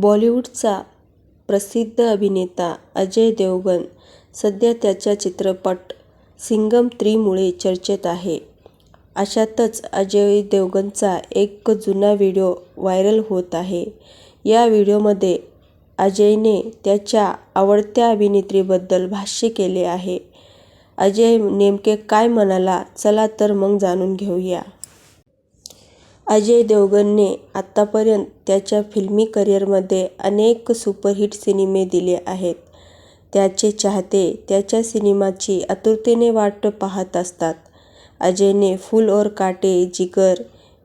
बॉलिवूडचा प्रसिद्ध अभिनेता अजय देवगन सध्या त्याच्या चित्रपट सिंघम थ्रीमुळे चर्चेत आहे. अशातच अजय देवगणचा एक जुना व्हिडिओ व्हायरल होत आहे. या व्हिडिओमध्ये अजयने त्याच्या आवडत्या अभिनेत्रीबद्दल भाष्य केले आहे. अजय नेमके काय म्हणाला चला तर मग जाणून घेऊया. अजय देवगनने आत्तापर्यंत त्याच्या फिल्मी करिअरमध्ये अनेक सुपरहिट सिनेमे दिले आहेत. त्याचे चाहते त्याच्या सिनेमाची आतुरतेने वाट पाहत असतात. अजयने फूल और कांटे, जिगर,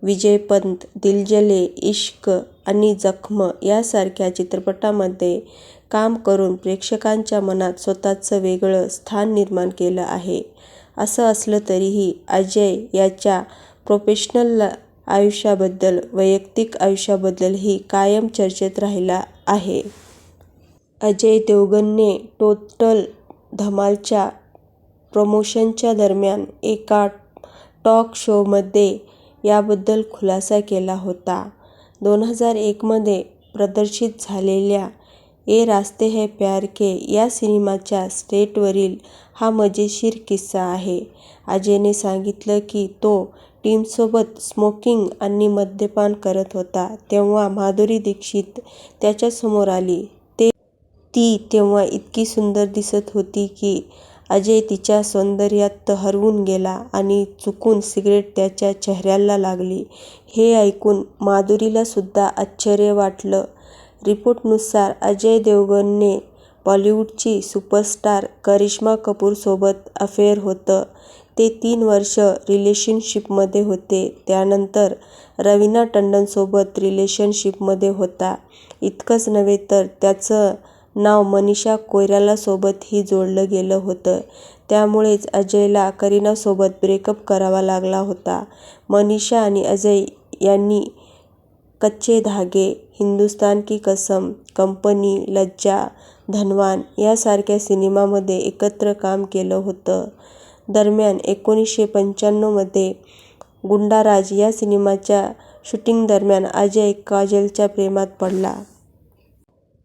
विजयपंत, दिलजले, इश्क आणि जख्म यासारख्या चित्रपटांमध्ये काम करून प्रेक्षकांच्या मनात स्वतःचं वेगळं स्थान निर्माण केलं आहे. असं असलं तरीही अजय याच्या प्रोफेशनल आयुष्याबद्दल, वैयक्तिक आयुष्याबद्दलही कायम चर्चेत राहिला आहे. अजय देवगणने टोटल धमालच्या प्रमोशनच्या दरम्यान एका टॉक शोमध्ये याबद्दल खुलासा केला होता. दोन हजार एकमध्ये प्रदर्शित झालेल्या ये रास्ते है प्यार के या सिनेमाच्या सेटवरील हा मजेशीर किस्सा आहे. अजयने सांगितलं की तो टीमसोबत स्मोकिंग आणि मद्यपान करत होता तेव्हा माधुरी दीक्षित त्याच्यासमोर आली. ती तेव्हा इतकी सुंदर दिसत होती की अजय तिच्या सौंदर्यात हरवून गेला आणि चुकून सिगारेट त्याच्या चेहऱ्याला लागली. हे ऐकून माधुरीलासुद्धा आश्चर्य वाटलं. रिपोर्टनुसार अजय देवगणने बॉलिवूडची सुपरस्टार करिश्मा कपूरसोबत अफेअर होतं. ते तीन वर्षं रिलेशनशिपमध्ये होते. त्यानंतर रवीना टंडनसोबत रिलेशनशिपमध्ये होता. इतकंच नव्हे तर त्याचं नाव मनीषा कोइरालासोबतही जोडलं गेलं होतं. त्यामुळेच अजयला करीनासोबत ब्रेकअप करावा लागला होता. मनीषा आणि अजय यांनी कच्चे धागे, हिंदुस्तान की कसम, कंपनी, लज्जा, धनवान यासारख्या सिनेमामध्ये एकत्र काम केलं होतं. दरम्यान एकोणीसशे पंच्याण्णवमध्ये गुंडाराज या सिनेमाच्या शूटिंगदरम्यान अजय काजलच्या प्रेमात पडला.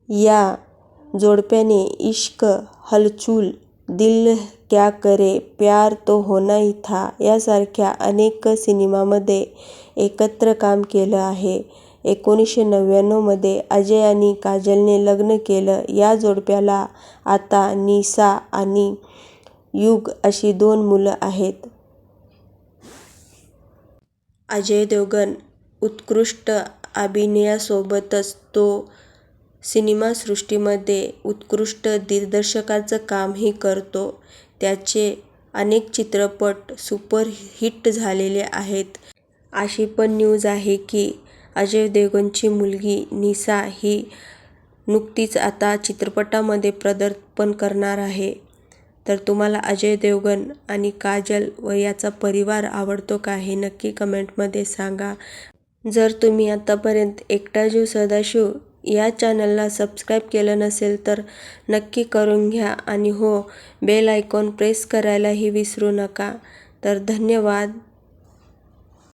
या जोडप्याने इश्क, हलचूल, दिल क्या करे, प्यार तो होना ही था यासारख्या अनेक सिनेमांमध्ये एकत्र काम केलं आहे. एकोणीसशे नव्याण्णवमध्ये अजय आणि काजलने लग्न केलं. या जोडप्याला आता निशा आणि युग अशी दोन मुलं आहेत. अजय देवगण उत्कृष्ट अभिनयासोबतच तो सिनेमासृष्टीमध्ये उत्कृष्ट दिग्दर्शकाचं कामही करतो. त्याचे अनेक चित्रपट सुपरहिट झालेले आहेत. अशी पण न्यूज आहे की अजय देवगणची मुलगी निसा ही नुकतीच आता चित्रपटामध्ये पदार्पण करणार आहे. तर तुम्हाला अजय देवगण आणि काजल व याचा परिवार आवडतो का हे नक्की कमेंटमध्ये सांगा. जर तुम्ही आत्तापर्यंत एकटा जीव सदाशिव या चॅनलला सबस्क्राईब केलं नसेल तर नक्की करून घ्या आणि हो बेल आयकॉन प्रेस करायलाही विसरू नका. तर धन्यवाद.